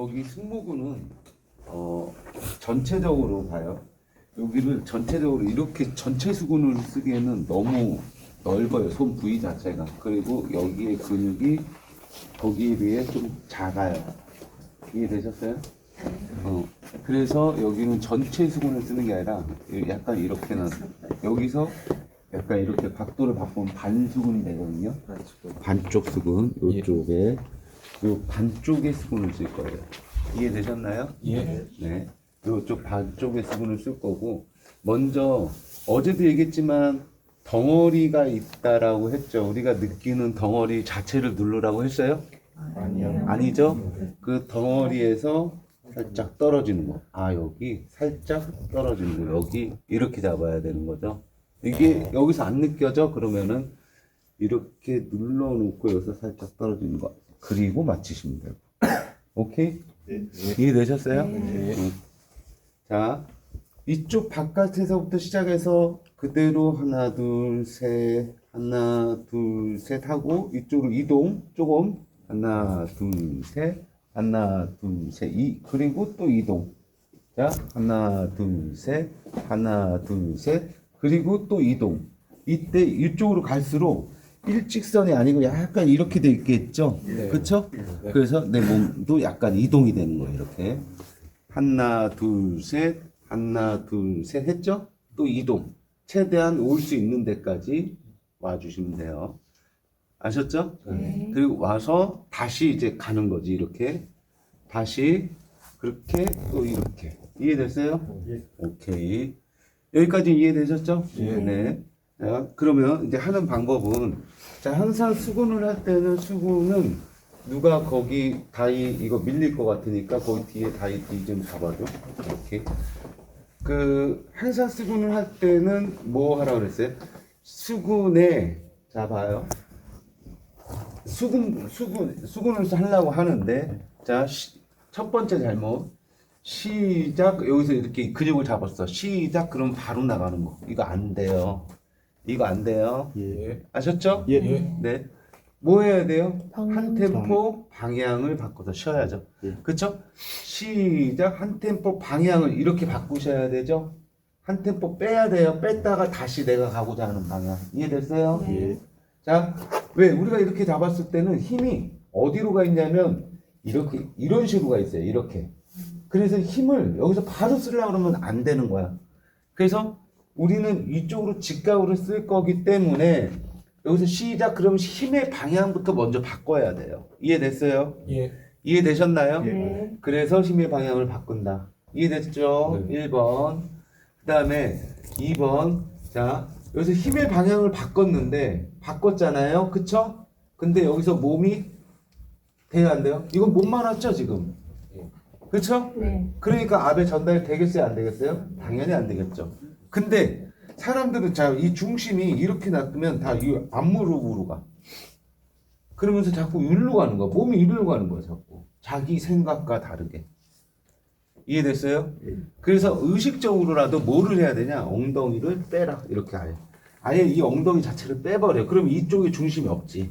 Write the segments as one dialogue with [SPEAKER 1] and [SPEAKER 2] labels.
[SPEAKER 1] 거기 승모근은 어 전체적으로 봐요. 여기를 전체적으로 이렇게 전체 수근을 쓰기에는 너무 넓어요. 손 부위 자체가. 그리고 여기에 근육이 거기에 비해 좀 작아요. 이해되셨어요? 어. 그래서 여기는 전체 수근을 쓰는 게 아니라 약간 이렇게는 여기서 약간 이렇게 각도를 바꾸면 반수근이 되거든요. 반쪽 수근 이쪽에 요 반쪽의 수근을 쓸 거예요. 이해되셨나요?
[SPEAKER 2] 예.
[SPEAKER 1] 네. 요쪽 반쪽의 수분을 쓸 거고 먼저 어제도 얘기했지만 덩어리가 있다라고 했죠. 우리가 느끼는 덩어리 자체를 누르라고 했어요?
[SPEAKER 2] 아니요.
[SPEAKER 1] 아니죠? 그 덩어리에서 살짝 떨어지는 거. 아, 여기 살짝 떨어지는 거. 여기 이렇게 잡아야 되는 거죠. 이게 여기서 안 느껴져? 그러면은 이렇게 눌러놓고 여기서 살짝 떨어지는 거. 그리고 맞히시면 돼요. 오케이? 이해되셨어요? 응. 자, 이쪽 바깥에서부터 시작해서 그대로 하나, 둘, 셋, 하나, 둘, 셋 하고 이쪽으로 이동 조금 하나, 둘, 셋, 하나, 둘, 셋, 이 그리고 또 이동. 자, 하나, 둘, 셋, 하나, 둘, 셋, 그리고 또 이동. 이때 이쪽으로 갈수록 일직선이 아니고 약간 이렇게 돼 있겠죠? 그렇죠? 그래서 내 몸도 약간 이동이 되는 거예요, 이렇게. 하나, 둘, 셋, 하나, 둘, 셋 했죠? 또 이동. 최대한 올 수 있는 데까지 와주시면 돼요. 아셨죠? 그리고 와서 다시 이제 가는 거지, 이렇게. 다시, 그렇게, 또 이렇게. 이해됐어요?
[SPEAKER 2] 예.
[SPEAKER 1] 오케이. 여기까지 이해되셨죠?
[SPEAKER 2] 예.
[SPEAKER 1] 네. 자, 그러면 이제 하는 방법은, 자, 항상 수군을 할 때는 수군은 누가 거기 다이 이거 밀릴 것 같으니까 거기 뒤에 다이 뒤 좀 잡아줘. 이렇게. 그 항상 수군을 할 때는 뭐 하라고 그랬어요? 수군에 자 봐요. 수군 수군 수군을 하려고 하는데 자 첫 번째 잘못 시작 여기서 이렇게 근육을 잡았어. 시작 그럼 바로 나가는 거. 이거 안 돼요. 이거 안 돼요.
[SPEAKER 2] 예.
[SPEAKER 1] 아셨죠?
[SPEAKER 2] 예.
[SPEAKER 1] 네. 뭐 해야 돼요? 한 템포 방향을 바꿔서 쉬어야죠.
[SPEAKER 2] 예.
[SPEAKER 1] 그쵸? 시작 한 템포 방향을 이렇게 바꾸셔야 되죠? 한 템포 빼야 돼요. 뺐다가 다시 내가 가고자 하는 방향. 이해됐어요?
[SPEAKER 3] 네.
[SPEAKER 2] 예.
[SPEAKER 1] 자, 왜 우리가 이렇게 잡았을 때는 힘이 어디로 가 있냐면 이렇게 이런 식으로 가 있어요. 이렇게. 그래서 힘을 여기서 바로 쓰려고 그러면 안 되는 거야. 그래서 우리는 이쪽으로 직각으로 쓸 거기 때문에 여기서 시작 그러면 힘의 방향부터 먼저 바꿔야 돼요. 이해됐어요?
[SPEAKER 2] 예.
[SPEAKER 1] 이해되셨나요?
[SPEAKER 3] 네.
[SPEAKER 1] 그래서 힘의 방향을 바꾼다. 이해됐죠?
[SPEAKER 2] 네.
[SPEAKER 1] 1번. 그 다음에 2번. 자, 여기서 힘의 방향을 바꿨는데, 바꿨잖아요? 그쵸? 근데 여기서 몸이 돼요, 안 돼요? 이건 몸만 왔죠, 지금? 그쵸?
[SPEAKER 3] 네.
[SPEAKER 1] 그러니까 압에 전달이 되겠어요, 안 되겠어요? 당연히 안 되겠죠. 근데 사람들은 자, 이 중심이 이렇게 놔두면 다 이 앞무릎으로 가. 그러면서 자꾸 일로 가는 거야. 몸이 일로 가는 거야, 자꾸. 자기 생각과 다르게. 이해됐어요? 그래서 의식적으로라도 뭐를 해야 되냐? 엉덩이를 빼라. 이렇게 아예. 아예 이 엉덩이 자체를 빼버려. 그럼 이쪽에 중심이 없지.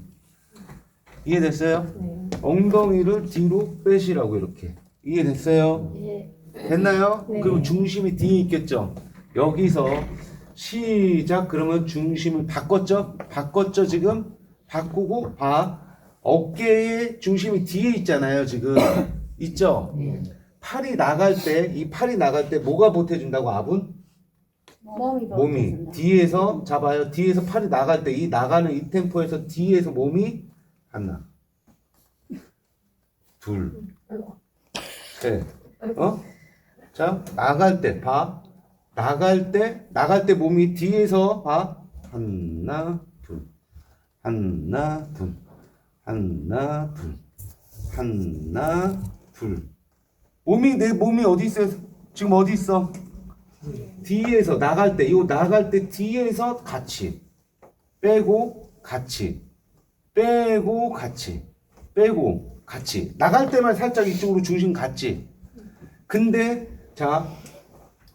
[SPEAKER 1] 이해됐어요?
[SPEAKER 3] 네.
[SPEAKER 1] 엉덩이를 뒤로 빼시라고 이렇게. 이해됐어요?
[SPEAKER 3] 예.
[SPEAKER 1] 됐나요?
[SPEAKER 3] 네.
[SPEAKER 1] 그럼 중심이 뒤에 있겠죠. 여기서 시작 그러면 중심을 바꿨죠? 바꿨죠 지금? 바꾸고 봐. 어깨의 중심이 뒤에 있잖아요 지금. 있죠? 팔이 나갈 때 이 팔이 나갈 때 뭐가 보태준다고 압은?
[SPEAKER 3] 몸이
[SPEAKER 1] 몸이 뒤에서 잡아요. 뒤에서 팔이 나갈 때 이 나가는 이 템포에서 뒤에서 몸이 하나, 둘, 셋, 어? 자 나갈 때 봐. 나갈 때 나갈 때 몸이 뒤에서 봐. 하나, 둘, 하나, 둘, 하나, 둘, 하나, 둘. 몸이 내 몸이 어디 있어요? 지금 어디 있어? 뒤에서 나갈 때, 이거 나갈 때 뒤에서 같이 빼고 같이 빼고 같이 빼고 같이 나갈 때만 살짝 이쪽으로 중심 같지. 근데 자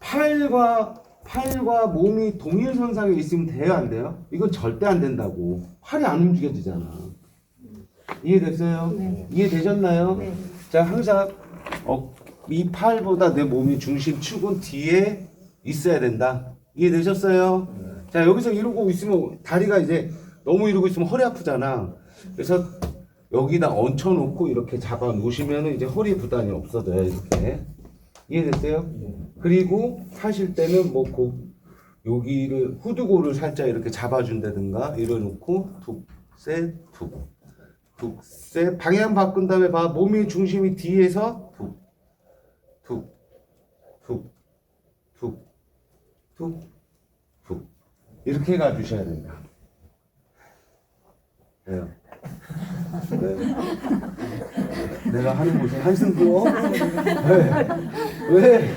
[SPEAKER 1] 팔과 팔과 몸이 동일선상에 있으면 돼요 안 돼요? 이건 절대 안 된다고. 팔이 안 움직여지잖아. 이해됐어요?
[SPEAKER 3] 네.
[SPEAKER 1] 이해되셨나요?
[SPEAKER 3] 네.
[SPEAKER 1] 자 항상 어, 이 팔보다 내 몸의 중심 축은 뒤에 있어야 된다. 이해되셨어요? 자, 여기서 이러고 있으면 다리가 이제 너무 이러고 있으면 허리 아프잖아. 그래서 여기다 얹혀놓고 이렇게 잡아 놓으시면 이제 허리 부담이 없어져요. 이렇게. 이해됐어요? 그리고 하실 때는 뭐 고, 여기를 후두고를 살짝 이렇게 잡아준다든가 이래놓고 툭셋툭 툭셋 방향 바꾼 다음에 봐. 몸의 중심이 뒤에서 툭 툭 툭 툭 툭 툭 이렇게 가 주셔야 된다. 왜요? 왜? 내가 하는 곳에 한숨 그어? 왜? 왜?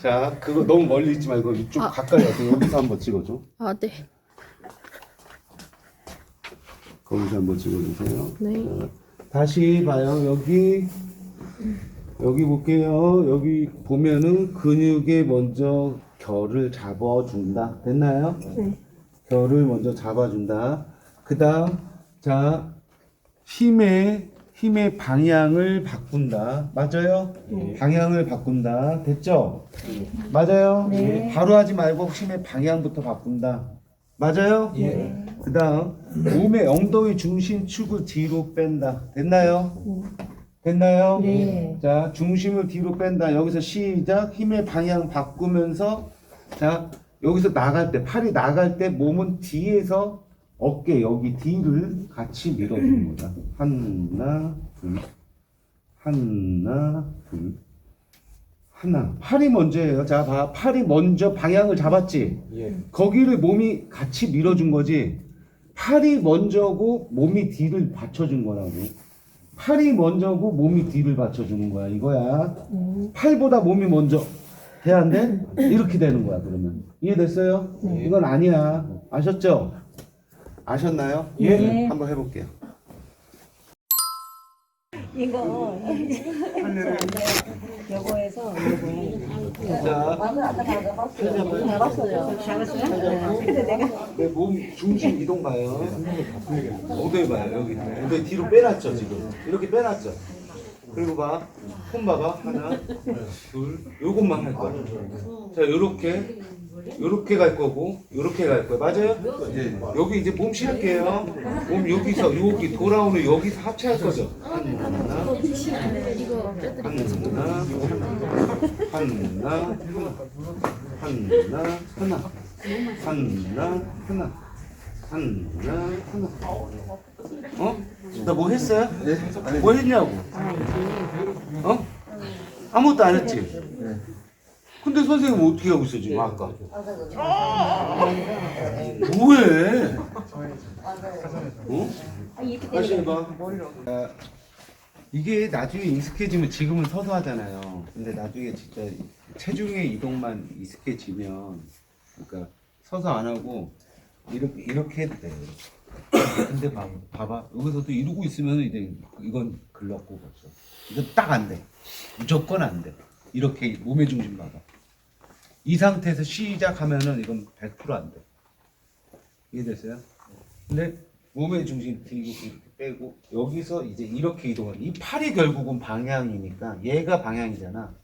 [SPEAKER 1] 자, 그거 너무 멀리 있지 말고 이쪽 가까이 와서 여기서 한번 찍어줘.
[SPEAKER 2] 아, 네.
[SPEAKER 1] 거기서 한번 찍어주세요.
[SPEAKER 2] 네.
[SPEAKER 1] 자, 다시 봐요. 여기 여기 볼게요. 여기 보면은 근육에 먼저 결을 잡아준다. 됐나요?
[SPEAKER 2] 네.
[SPEAKER 1] 결을 먼저 잡아준다. 그다음 자 힘의 힘의 방향을 바꾼다. 맞아요? 방향을 바꾼다. 됐죠? 맞아요? 바로 하지 말고 힘의 방향부터 바꾼다. 맞아요?
[SPEAKER 3] 예.
[SPEAKER 1] 그다음 몸의 엉덩이 중심 축을 뒤로 뺀다. 됐나요? 됐나요?
[SPEAKER 3] 네.
[SPEAKER 1] 자, 중심을 뒤로 뺀다. 여기서 시작. 힘의 방향 바꾸면서 자, 여기서 나갈 때 팔이 나갈 때 몸은 뒤에서 어깨 여기 뒤를 같이 밀어주는 거다. 하나, 둘, 하나, 둘, 하나. 팔이 먼저예요. 자, 봐. 팔이 먼저 방향을 잡았지.
[SPEAKER 3] 예.
[SPEAKER 1] 거기를 몸이 같이 밀어준 거지. 팔이 먼저고 몸이 뒤를 받쳐준 거라고. 팔이 먼저고 몸이 뒤를 받쳐주는 거야. 이거야. 팔보다 몸이 먼저 돼야 안 돼? 이렇게 되는 거야. 그러면 이해됐어요? 이건 아니야. 아셨죠? 아셨나요?
[SPEAKER 3] 예.
[SPEAKER 1] 한번 해볼게요.
[SPEAKER 4] 이거 요거에서 요거
[SPEAKER 1] 자,
[SPEAKER 4] 잡았어요. 잡았어요? 근데 내가
[SPEAKER 1] 내 몸 중심 이동 봐요. 엉덩이 봐요. 여기 엉덩이 뒤로 빼놨죠 지금. 이렇게 빼놨죠. 그리고 봐. 손 봐봐. 하나, 둘. 요것만 할 거야. 자, 요렇게. 요렇게 갈 거고, 요렇게 갈 거야. 맞아요? 여기 이제 몸 실을게요. 몸 여기서, 여기 돌아오는 여기서 합체할 거죠. 하나, 하나, 하나, 하나, 하나, 하나. 하나, 하나, 하나, 하나. 어? 나 뭐 했어요? 뭐 했냐고? 어? 아무것도 안 했지? 근데 선생님 어떻게 하고 있어 지금 아까? 뭐해? 어? 다시 해봐. 아, 이게 나중에 익숙해지면 지금은 서서 하잖아요. 근데 나중에 진짜 체중의 이동만 익숙해지면 그러니까 서서 안 하고 이렇게 이렇게 해도 돼요. 근데 봐, 봐봐 여기서도 이러고 있으면 이제 이건 글렀고 벌써 이건 딱 안 돼. 무조건 안 돼. 이렇게 몸의 중심 봐봐. 이 상태에서 시작하면은 이건 100%안 돼. 이해됐어요? 근데 몸의 중심 들고 빼고 여기서 이제 이렇게 이동을 이 팔이 결국은 방향이니까 얘가 방향이잖아.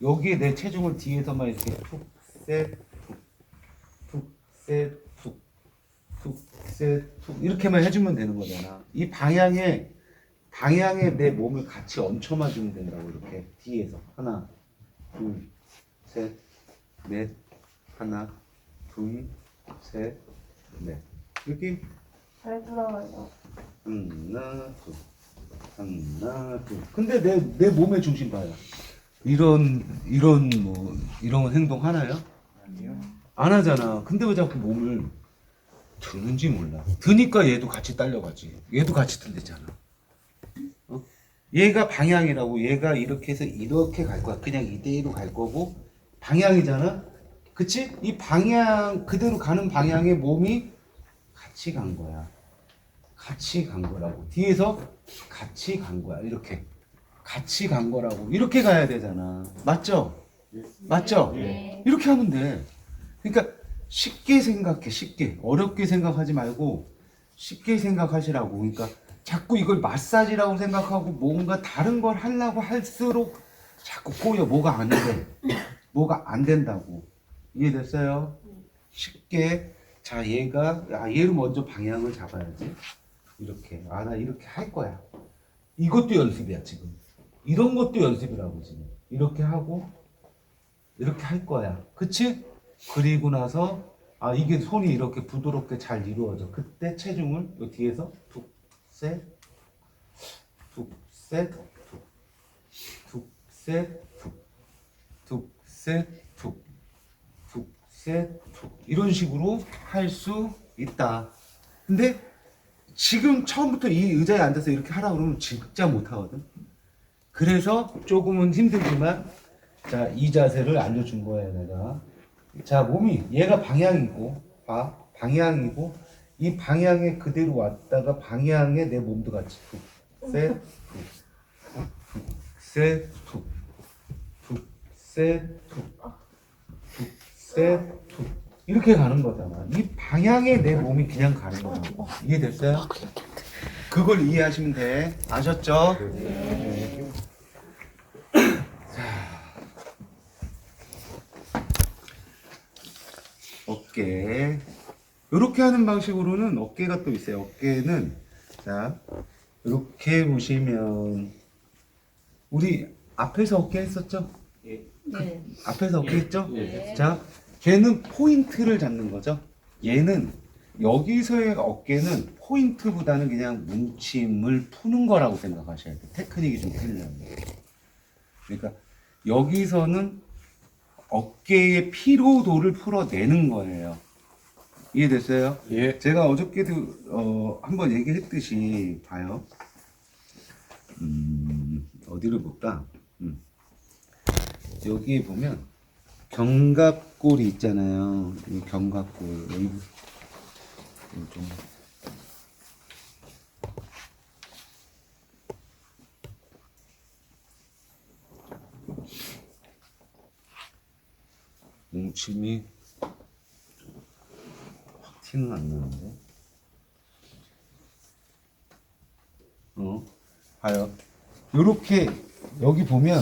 [SPEAKER 1] 여기에 내 체중을 뒤에서만 이렇게 툭셋툭툭셋 툭툭셋툭 이렇게만 해주면 되는 거잖아. 이 방향에 방향에 내 몸을 같이 얹혀만 주면 된다고 이렇게 뒤에서 하나 둘셋넷 하나 둘셋넷 이렇게
[SPEAKER 4] 잘 들어와요.
[SPEAKER 1] 하나, 둘, 하나, 둘. 근데 내, 내 몸의 중심 봐요. 이런, 이런, 뭐, 이런 행동 하나요? 아니요. 안 하잖아. 근데 왜 자꾸 몸을 드는지 몰라. 드니까 얘도 같이 딸려가지. 얘도 같이 들리잖아. 어? 얘가 방향이라고 얘가 이렇게 해서 이렇게 갈 거야. 그냥 이대로 갈 거고, 방향이잖아? 그치? 이 방향, 그대로 가는 방향에 몸이 같이 간 거야. 같이 간 거라고. 뒤에서 같이 간 거야. 이렇게. 같이 간 거라고. 이렇게 가야 되잖아. 맞죠? 맞죠? 이렇게 하면 돼. 그러니까 쉽게 생각해. 쉽게. 어렵게 생각하지 말고 쉽게 생각하시라고. 그러니까 자꾸 이걸 마사지라고 생각하고 뭔가 다른 걸 하려고 할수록 자꾸 꼬여 뭐가 안 돼. 뭐가 안 된다고. 이해됐어요? 쉽게 자 얘가 아 얘를 먼저 방향을 잡아야지. 이렇게 아 나 이렇게 할 거야. 이것도 연습이야 지금. 이런 것도 연습이라고 지금. 이렇게 하고 이렇게 할 거야. 그치? 그리고 나서 아 이게 손이 이렇게 부드럽게 잘 이루어져. 그때 체중을 요 뒤에서 툭, 셋, 툭, 셋, 툭, 툭, 셋, 툭, 툭, 셋, 툭, 툭, 셋, 툭 이런 식으로 할 수 있다. 근데 지금 처음부터 이 의자에 앉아서 이렇게 하라 그러면 진짜 못 하거든. 그래서 조금은 힘들지만 자 이 자세를 알려준 거예요 내가. 자 몸이 얘가 방향이고 봐 방향이고 이 방향에 그대로 왔다가 방향에 내 몸도 같이 툭셋툭툭셋툭툭셋툭툭셋툭 이렇게 가는 거잖아. 이 방향에 내 몸이 그냥 가는 거야. 이해됐어요? 그걸 이해하시면 돼. 아셨죠? 네. 어깨. 이렇게 하는 방식으로는 어깨가 또 있어요. 어깨는 자 이렇게 보시면 우리 앞에서 어깨 했었죠?
[SPEAKER 4] 네.
[SPEAKER 1] 앞에서 어깨 했죠? 자 걔는 포인트를 잡는 거죠. 얘는 여기서의 어깨는 포인트보다는 그냥 뭉침을 푸는 거라고 생각하셔야 돼요. 테크닉이 좀 틀려요. 그러니까 여기서는 어깨의 피로도를 풀어내는 거예요. 이해됐어요?
[SPEAKER 2] 예.
[SPEAKER 1] 제가 어저께도 어, 한번 얘기했듯이 봐요. 음, 어디를 볼까? 음. 여기 보면 견갑골이 있잖아요. 이 견갑골 여기 좀 뭉침이 확 티는 안 나는데. 어, 봐요. 요렇게 여기 보면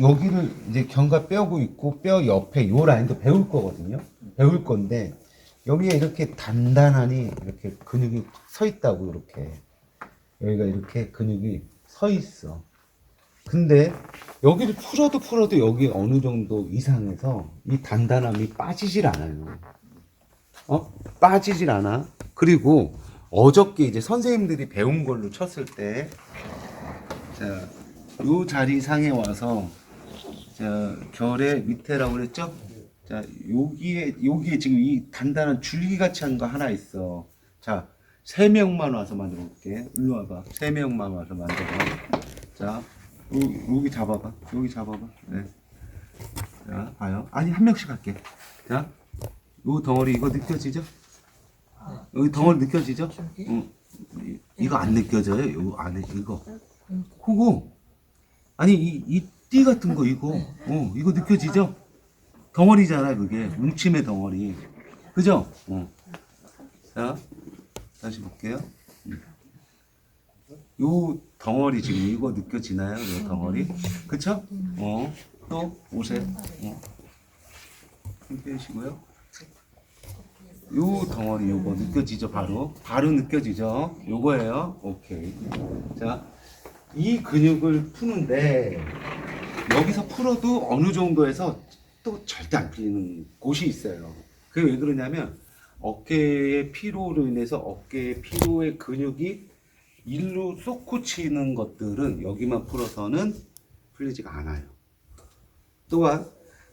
[SPEAKER 1] 여기를 이제 견갑 뼈고 있고 뼈 옆에 요 라인도 배울 거거든요. 배울 건데 여기에 이렇게 단단하니 이렇게 근육이 서 있다고 이렇게 여기가 이렇게 근육이 서 있어. 근데 여기를 풀어도 풀어도 여기 어느 정도 이상에서 이 단단함이 빠지질 않아요. 어? 빠지질 않아. 그리고 어저께 이제 선생님들이 배운 걸로 쳤을 때, 자, 요 자리 상에 와서, 자, 결의 밑에라고 그랬죠? 자, 여기에, 여기에 지금 이 단단한 줄기 같이 한 거 하나 있어. 자, 세 명만 와서 만들어 볼게. 일로 와봐. 세 명만 와서 만들어. 자, 요, 여기 잡아봐. 여기 잡아봐. 네. 자, 봐요. 아니, 한 명씩 할게. 자, 요 덩어리 이거 느껴지죠? 여기 덩어리 느껴지죠? 응. 이- 이거 안 느껴져요? 요 안에 이거. 그거. 아니, 이, 이 띠 같은 거 이거. 어, 이거 느껴지죠? 덩어리잖아, 그게. 뭉침의 덩어리. 그죠? 어. 자, 다시 볼게요. 음. 요 덩어리 지금 이거 느껴지나요? 요 덩어리? 그쵸? 어, 또 오세요. 어. 힘 빼시고요. 요 덩어리 요거 느껴지죠 바로? 바로 느껴지죠? 요거예요. 오케이. 자, 이 근육을 푸는데 여기서 풀어도 어느 정도에서 또 절대 안 풀리는 곳이 있어요. 그게 왜 그러냐면 어깨의 피로로 인해서 어깨의 피로의 근육이 일로 솟구치는 것들은 여기만 풀어서는 풀리지가 않아요. 또한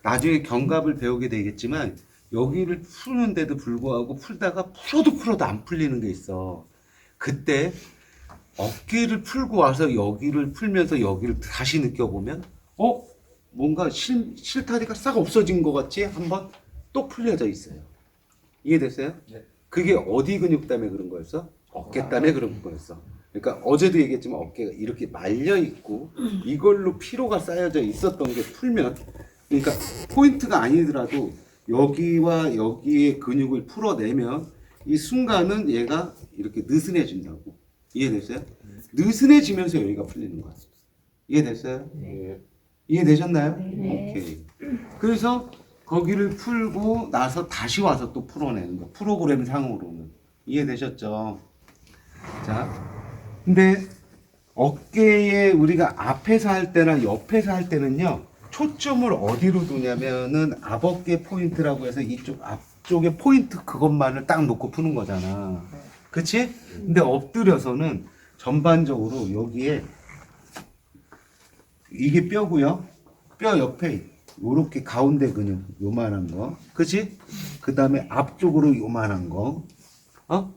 [SPEAKER 1] 나중에 견갑을 배우게 되겠지만 여기를 푸는데도 불구하고 풀다가 풀어도 풀어도 안 풀리는 게 있어. 그때 어깨를 풀고 와서 여기를 풀면서 여기를 다시 느껴보면 어? 뭔가 실, 실타리가 싹 없어진 것 같이 한번 또 풀려져 있어요. 이해됐어요?
[SPEAKER 2] 네.
[SPEAKER 1] 그게 어디 근육 때문에 그런 거였어? 어깨 때문에 그런 거였어. 그러니까 어제도 얘기했지만 어깨가 이렇게 말려 있고 이걸로 피로가 쌓여져 있었던 게 풀면 그러니까 포인트가 아니더라도 여기와 여기의 근육을 풀어내면 이 순간은 얘가 이렇게 느슨해진다고. 이해됐어요? 느슨해지면서 여기가 풀리는 거야. 이해됐어요? 이해되셨나요? 오케이. 그래서 거기를 풀고 나서 다시 와서 또 풀어내는 거. 프로그램 상으로는. 이해되셨죠? 자, 근데 어깨에 우리가 앞에서 할 때나 옆에서 할 때는요, 초점을 어디로 두냐면은 앞어깨 포인트라고 해서 이쪽 앞쪽에 포인트 그것만을 딱 놓고 푸는 거잖아. 그치? 근데 엎드려서는 전반적으로 여기에 이게 뼈고요. 뼈 옆에 요렇게 가운데 근육 요만한 거. 그치? 그 다음에 앞쪽으로 요만한 거. 어?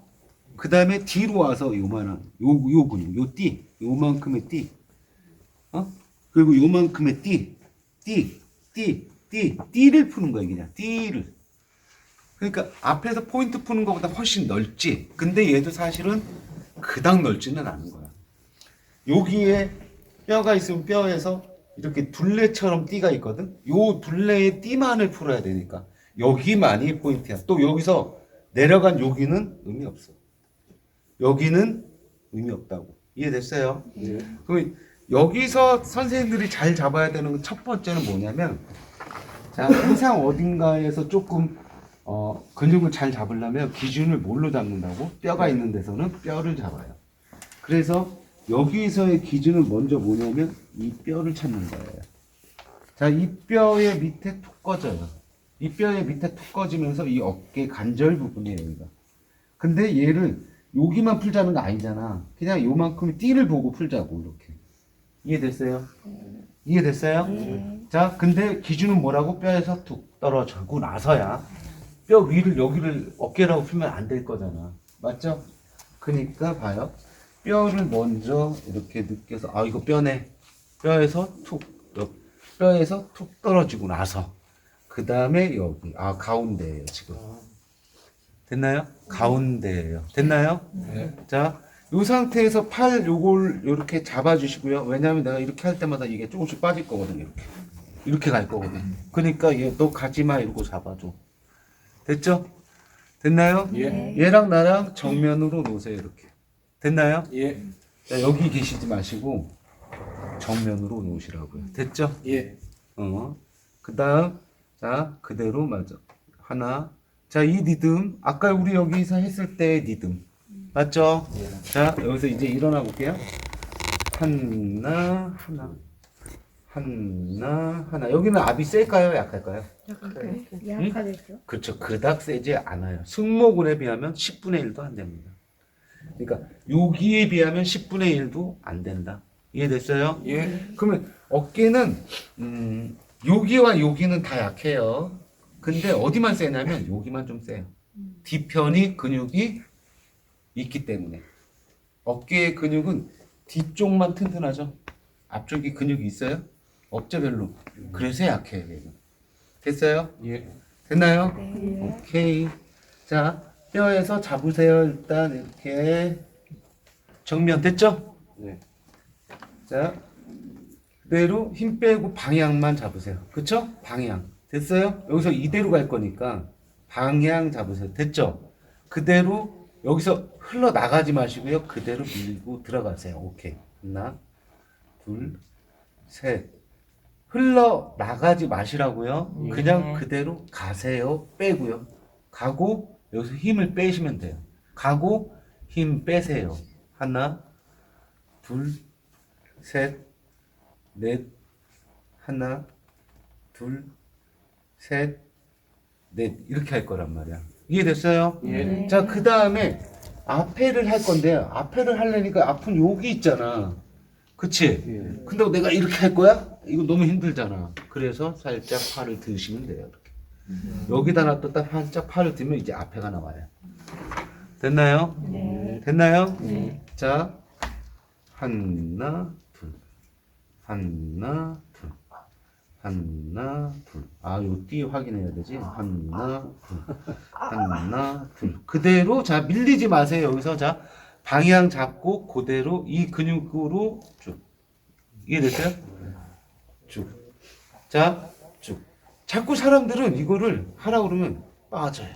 [SPEAKER 1] 그 다음에 뒤로 와서 요만한 요, 요 근육, 요 띠, 요만큼의 띠. 어? 그리고 요만큼의 띠, 띠, 띠, 띠, 띠를 푸는 거야, 그냥. 띠를. 그러니까 앞에서 포인트 푸는 것보다 훨씬 넓지. 근데 얘도 사실은 그닥 넓지는 않은 거야. 여기에 뼈가 있으면 뼈에서 이렇게 둘레처럼 띠가 있거든. 요 둘레의 띠만을 풀어야 되니까 여기만이 포인트야. 또 여기서 내려간 여기는 의미 없어. 여기는 의미 없다고. 이해됐어요? 그럼 여기서 선생님들이 잘 잡아야 되는 건첫 번째는 뭐냐면 자 항상 어딘가에서 조금 어, 근육을 잘 잡으려면 기준을 뭘로 잡는다고? 뼈가 있는 데서는 뼈를 잡아요. 그래서 여기서의 기준은 먼저 뭐냐면 이 뼈를 찾는 거예요. 자, 이 뼈의 밑에 툭 꺼져요. 이 뼈의 밑에 툭 꺼지면서 이 어깨 관절 부분이에요, 여기가. 근데 얘를 여기만 풀자는 거 아니잖아. 그냥 요만큼의 띠를 보고 풀자고, 이렇게. 이해됐어요? 이해됐어요? 자, 근데 기준은 뭐라고? 뼈에서 툭 떨어지고 나서야 뼈 위를 여기를 어깨라고 풀면 안 될 거잖아. 맞죠? 그니까 봐요. 뼈를 먼저 이렇게 느껴서 아 이거 뼈네. 뼈에서 툭 여- 뼈에서 툭 떨어지고 나서 그 다음에 여기 아 가운데예요 지금. 됐나요? 가운데예요. 됐나요? 자, 이 상태에서 팔 요걸 이렇게 잡아주시고요. 왜냐하면 내가 이렇게 할 때마다 이게 조금씩 빠질 거거든 이렇게. 이렇게 갈 거거든. 그러니까 얘 너 가지 마 이러고 잡아줘. 됐죠? 됐나요?
[SPEAKER 2] 예.
[SPEAKER 1] 얘랑 나랑 정면으로 놓으세요 이렇게. 됐나요?
[SPEAKER 2] 예.
[SPEAKER 1] 자, 여기 계시지 마시고 정면으로 놓으시라고요. 됐죠?
[SPEAKER 2] 예.
[SPEAKER 1] 어. 그다음 자 그대로 맞아. 하나. 자 이 리듬 아까 우리 여기서 했을 때의 리듬 맞죠? 자 여기서 이제 일어나 볼게요. 하나 하나 하나 하나 여기는 압이 셀까요? 약할까요?
[SPEAKER 4] 약하겠죠?
[SPEAKER 1] 그렇죠. 그닥 세지 않아요. 승모근에 비하면 10분의 1도 안 됩니다. 그러니까 여기에 비하면 10분의 1도 안 된다. 이해됐어요?
[SPEAKER 2] 예.
[SPEAKER 1] 그러면 어깨는 음, 여기와 여기는 다 약해요. 근데 어디만 세냐면 여기만 좀 세요. 뒤편이 근육이 있기 때문에 어깨의 근육은 뒤쪽만 튼튼하죠. 앞쪽이 근육이 있어요? 없죠 별로. 그래서 약해요. 얘는. 됐어요?
[SPEAKER 2] 예.
[SPEAKER 1] 됐나요?
[SPEAKER 4] 네.
[SPEAKER 1] 오케이. 자, 뼈에서 잡으세요. 일단 이렇게 정면 됐죠?
[SPEAKER 2] 네.
[SPEAKER 1] 자, 그대로 힘 빼고 방향만 잡으세요. 그쵸? 방향. 됐어요? 여기서 이대로 갈 거니까 방향 잡으세요. 됐죠? 그대로 여기서 흘러나가지 마시고요. 그대로 밀고 들어가세요. 오케이. 하나, 둘, 셋. 흘러나가지 마시라고요. 그냥 그대로 가세요. 빼고요. 가고 여기서 힘을 빼시면 돼요. 가고 힘 빼세요. 하나, 둘, 셋, 넷, 하나, 둘, 셋, 넷 이렇게 할 거란 말이야. 이해됐어요?
[SPEAKER 2] 예.
[SPEAKER 1] 자, 그 다음에 앞에를 할 건데요. 앞에를 하려니까 앞은 여기 있잖아. 그치?
[SPEAKER 2] 예.
[SPEAKER 1] 근데 내가 이렇게 할 거야? 이거 너무 힘들잖아. 그래서 살짝 팔을 드시면 돼요. 이렇게. 여기다 놔뒀다 살짝 팔을 들면 이제 앞에가 나와요. 됐나요?
[SPEAKER 4] 네.
[SPEAKER 1] 됐나요? 자, 하나, 둘, 하나, 둘, 하나, 둘. 아, 요 띠 확인해야 되지? 하나, 둘, 하나, 둘. 그대로, 자, 밀리지 마세요. 여기서, 자, 방향 잡고, 그대로 이 근육으로 쭉. 이해됐어요? 쭉. 자, 쭉. 자꾸 사람들은 이거를 하라 그러면 빠져요.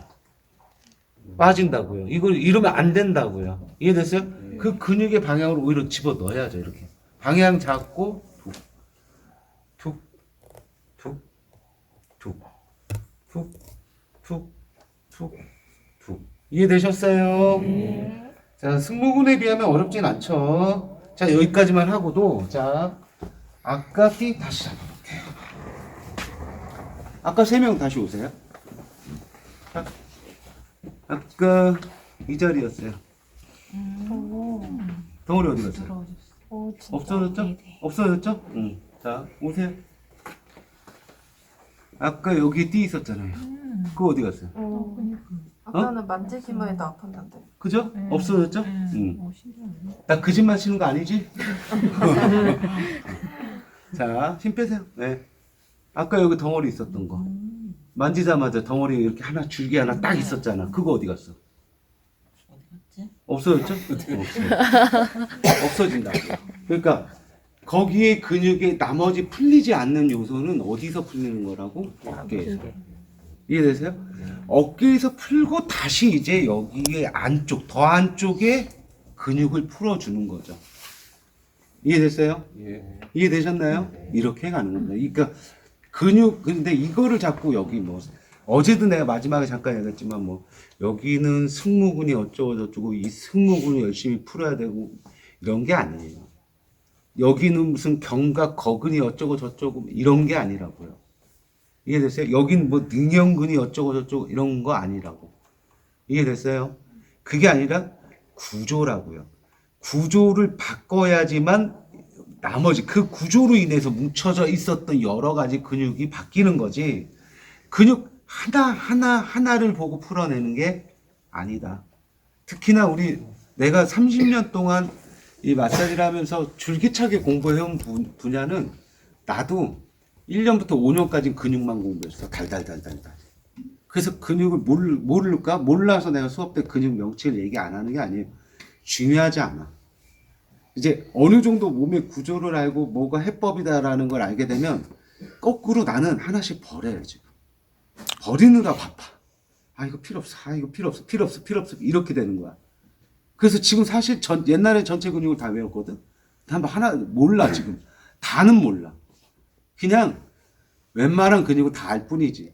[SPEAKER 1] 빠진다고요. 이걸 이러면 안 된다고요. 이해됐어요? 그 근육의 방향으로 오히려 집어 넣어야죠 이렇게 방향 잡고 툭툭툭툭툭툭툭 이해되셨어요? 자 승모근에 비하면 어렵진 않죠. 자 여기까지만 하고도 자 아까 띠 다시 잡아볼게요. 아까 세 명 다시 오세요. 자, 아까 이 자리였어요. 덩어리 어디 갔어요? 없어졌죠? 없어졌죠? 응. 자, 오세요. 아까 여기 띠 있었잖아요. 그거 어디 갔어요?
[SPEAKER 2] 아까는 만지기만 해도 아팠는데.
[SPEAKER 1] 그죠? 없어졌죠? 응. 나 거짓말 치는 거 아니지? 자, 힘 빼세요. 네. 아까 여기 덩어리 있었던 거. 만지자마자 덩어리 이렇게 하나 줄기 하나 딱 있었잖아. 그거 어디 갔어? 없어졌죠? 없어. 없어진다고. 그러니까 거기에 근육에 나머지 풀리지 않는 요소는 어디서 풀리는 거라고? 어깨에서. 이해되세요? 어깨에서 풀고 다시 이제 여기에 안쪽, 더 안쪽에 근육을 풀어주는 거죠. 이해됐어요? 이해되셨나요? 이렇게 가는 겁니다. 그러니까 근육, 근데 이거를 자꾸 여기 뭐, 어제도 내가 마지막에 잠깐 얘기했지만 뭐, 여기는 승모근이 어쩌고 저쩌고, 이 승모근을 열심히 풀어야 되고, 이런 게 아니에요. 여기는 무슨 견갑, 거근이 어쩌고 저쩌고, 이런 게 아니라고요. 이해됐어요? 여긴 뭐 능형근이 어쩌고 저쩌고, 이런 거 아니라고. 이해됐어요? 그게 아니라 구조라고요. 구조를 바꿔야지만 나머지 그 구조로 인해서 뭉쳐져 있었던 여러 가지 근육이 바뀌는 거지. 근육 하나 하나 하나를 보고 풀어내는 게 아니다. 특히나 우리 내가 30년 동안 이 마사지를 하면서 줄기차게 공부해온 분- 분야는 나도 1년부터 5년까지 근육만 공부했어. 달달달달달. 그래서 근육을 모를, 모를까? 몰라서 내가 수업 때 근육 명칭을 얘기 안 하는 게 아니에요. 중요하지 않아. 이제 어느 정도 몸의 구조를 알고 뭐가 해법이다라는 걸 알게 되면 거꾸로 나는 하나씩 버려요, 지금. 버리느라 바빠. 아, 이거 필요 없어. 아, 이거 필요 없어. 필요 없어. 필요 없어. 이렇게 되는 거야. 그래서 지금 사실 전, 옛날에 전체 근육을 다 외웠거든? 단 하나, 몰라, 지금. 다는 몰라. 그냥 웬만한 근육을 다알 뿐이지.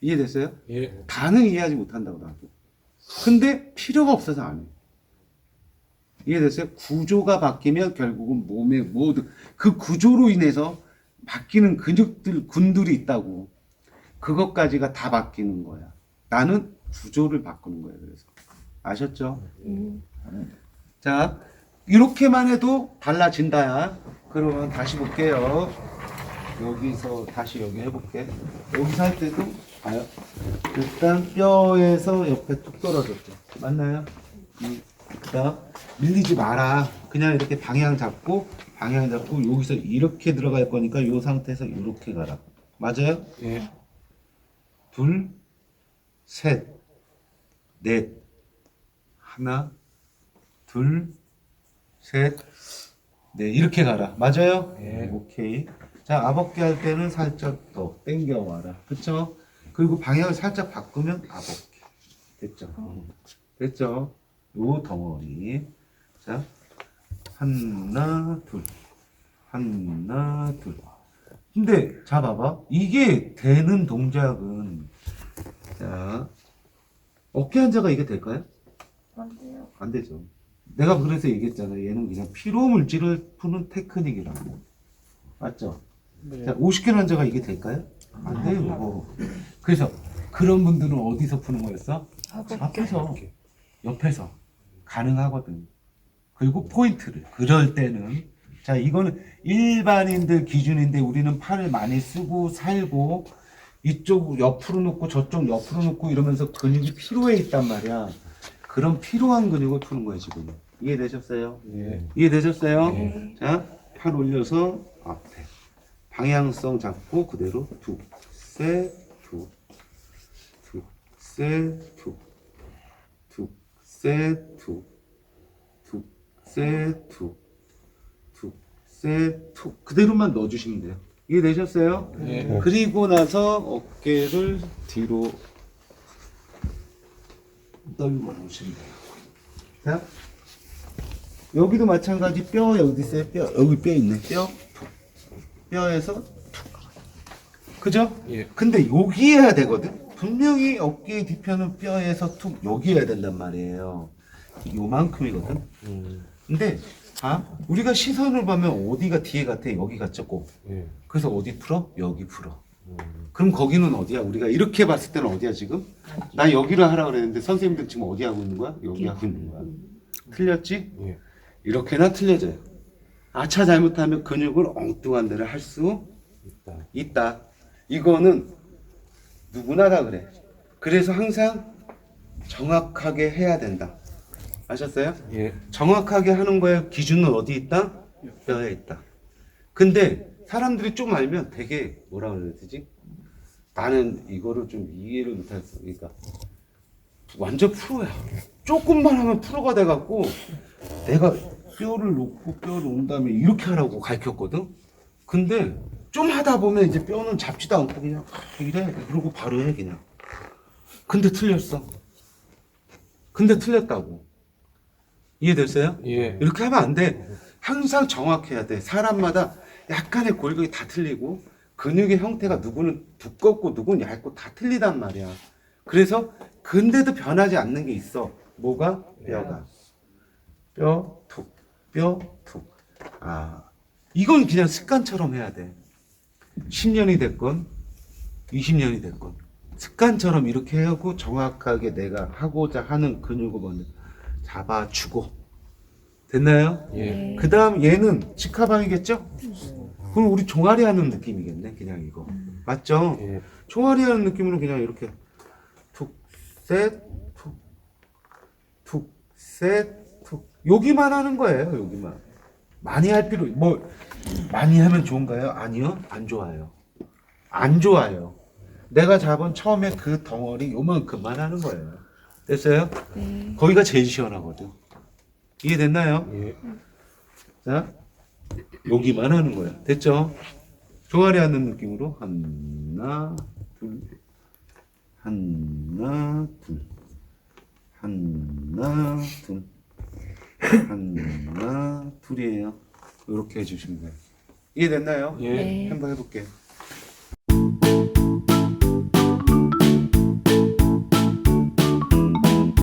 [SPEAKER 1] 이해됐어요?
[SPEAKER 3] 예.
[SPEAKER 1] 다는 이해하지 못한다고 나도. 근데 필요가 없어서 안 해. 이해됐어요? 구조가 바뀌면 결국은 몸의 모든 그 구조로 인해서 바뀌는 근육들 군들이 있다고. 그것까지가 다 바뀌는 거야. 나는 구조를 바꾸는 거예요. 그래서 아셨죠? 자 이렇게만 해도 달라진다야. 그러면 다시 볼게요. 여기서 다시 여기 해볼게. 여기서 할 때도 봐요. 일단 뼈에서 옆에 툭 떨어졌죠. 맞나요? 음, 그다음 밀리지 마라. 그냥 이렇게 방향 잡고 방향 잡고 여기서 이렇게 들어갈 거니까 이 상태에서 이렇게 가라. 맞아요?
[SPEAKER 3] 예.
[SPEAKER 1] 둘, 셋, 넷, 하나, 둘, 셋, 넷 이렇게 가라. 맞아요?
[SPEAKER 3] 예.
[SPEAKER 1] 오케이. 자, 아벗게 할 때는 살짝 더 당겨 와라. 그쵸? 그리고 방향을 살짝 바꾸면 아벗게. 됐죠? 음. 됐죠? 요 덩어리. 자, 하나, 둘. 하나, 둘. 근데, 자, 봐봐. 이게 되는 동작은, 자, 어깨 한자가 이게 될까요?
[SPEAKER 2] 안 돼요.
[SPEAKER 1] 안 되죠. 내가 그래서 얘기했잖아. 얘는 그냥 피로 물질을 푸는 테크닉이라고. 맞죠? 자, 50kg 환자가 이게 될까요? 안 돼요. 그래서 그런 분들은 어디서 푸는 거였어? 앞에서, 옆에서 가능하거든. 그리고 포인트를. 그럴 때는 자, 이거는 일반인들 기준인데 우리는 팔을 많이 쓰고 살고 이쪽 옆으로 놓고 저쪽 옆으로 놓고 이러면서 근육이 피로해 있단 말이야. 그런 피로한 근육을 푸는 거예요, 지금. 이해되셨어요?
[SPEAKER 3] 예.
[SPEAKER 1] 이해되셨어요? 자, 팔 올려서 앞에. 방향성 잡고 그대로 두, 세, 두, 두, 세, 두, 두, 세, 두, 두, 세, 두, 두, 세, 두. 그대로만 넣어주시면 돼요. 이해되셨어요?
[SPEAKER 3] 예.
[SPEAKER 1] 그리고 나서 어깨를 뒤로 떨고 놓으시면 돼요. 자, 여기도 마찬가지 뼈 여기 있어요. 뼈 여기 뼈 있네. 뼈 툭. 뼈에서 툭. 그죠?
[SPEAKER 3] 예.
[SPEAKER 1] 근데 여기 해야 되거든. 분명히 어깨 뒤편은 뼈에서 툭 여기 해야 된단 말이에요. 요만큼이거든.
[SPEAKER 3] 음.
[SPEAKER 1] 근데 아 우리가 시선을 보면 어디가 뒤에 같아 여기 같죠 꼭.
[SPEAKER 3] 예.
[SPEAKER 1] 그래서 어디 풀어? 여기 풀어.
[SPEAKER 3] 음.
[SPEAKER 1] 그럼 거기는 어디야? 우리가 이렇게 봤을 때는 어디야 지금? 나 여기를 하라 그랬는데 선생님들 지금 어디 하고 있는 거야? 여기 하고 있는 거야. 틀렸지?
[SPEAKER 3] 예.
[SPEAKER 1] 이렇게나 틀려져요. 아차 잘못하면 근육을 엉뚱한 데를 할 수
[SPEAKER 3] 있다.
[SPEAKER 1] 있다. 이거는 누구나 다 그래. 그래서 항상 정확하게 해야 된다. 아셨어요?
[SPEAKER 3] 예.
[SPEAKER 1] 정확하게 하는 거에 기준은 어디 있다? 뼈에 있다. 근데 사람들이 좀 알면 되게 뭐라 그래야 되지? 나는 이거를 좀 이해를 못했어. 그러니까 완전 프로야. 조금만 하면 프로가 돼갖고 내가 뼈를 놓고 뼈를 놓은 다음에 이렇게 하라고 가르쳤거든. 근데 좀 하다 보면 이제 뼈는 잡지도 않고 그냥 이래 그러고 바로 해 그냥. 근데 틀렸어. 근데 틀렸다고. 이해됐어요?
[SPEAKER 3] 예.
[SPEAKER 1] 이렇게 하면 안 돼. 항상 정확해야 돼. 사람마다 약간의 골격이 다 틀리고 근육의 형태가 누구는 두껍고 누구는 얇고 다 틀리단 말이야. 그래서 근데도 변하지 않는 게 있어. 뭐가? 뼈가. 뼈, 툭, 뼈, 툭. 아, 이건 그냥 습관처럼 해야 돼. 10년이 됐건 20년이 됐건 습관처럼 이렇게 하고 정확하게 내가 하고자 하는 근육을 먼저 잡아주고 됐나요?
[SPEAKER 3] 예.
[SPEAKER 1] 그 다음 얘는 직하방이겠죠? 그럼 우리 종아리 하는 느낌이겠네 그냥 이거 맞죠?
[SPEAKER 3] 예.
[SPEAKER 1] 종아리 하는 느낌으로 그냥 이렇게 툭 셋 툭 툭 셋 툭 여기만 하는 거예요 여기만 많이 할 필요 뭐 많이 하면 좋은가요? 아니요 안 좋아요 안 좋아요 내가 잡은 처음에 그 덩어리 요만큼만 하는 거예요 됐어요?
[SPEAKER 4] 네.
[SPEAKER 1] 거기가 제일 시원하거든 이해됐나요?
[SPEAKER 3] 예.
[SPEAKER 1] 자, 여기만 하는 거야. 됐죠? 종아리 하는 느낌으로 하나, 둘, 하나, 둘, 하나, 둘, 하나, 둘이에요. 이렇게 해주시면 돼요. 이해됐나요?
[SPEAKER 3] 예.
[SPEAKER 4] 네.
[SPEAKER 1] 한번 해볼게요.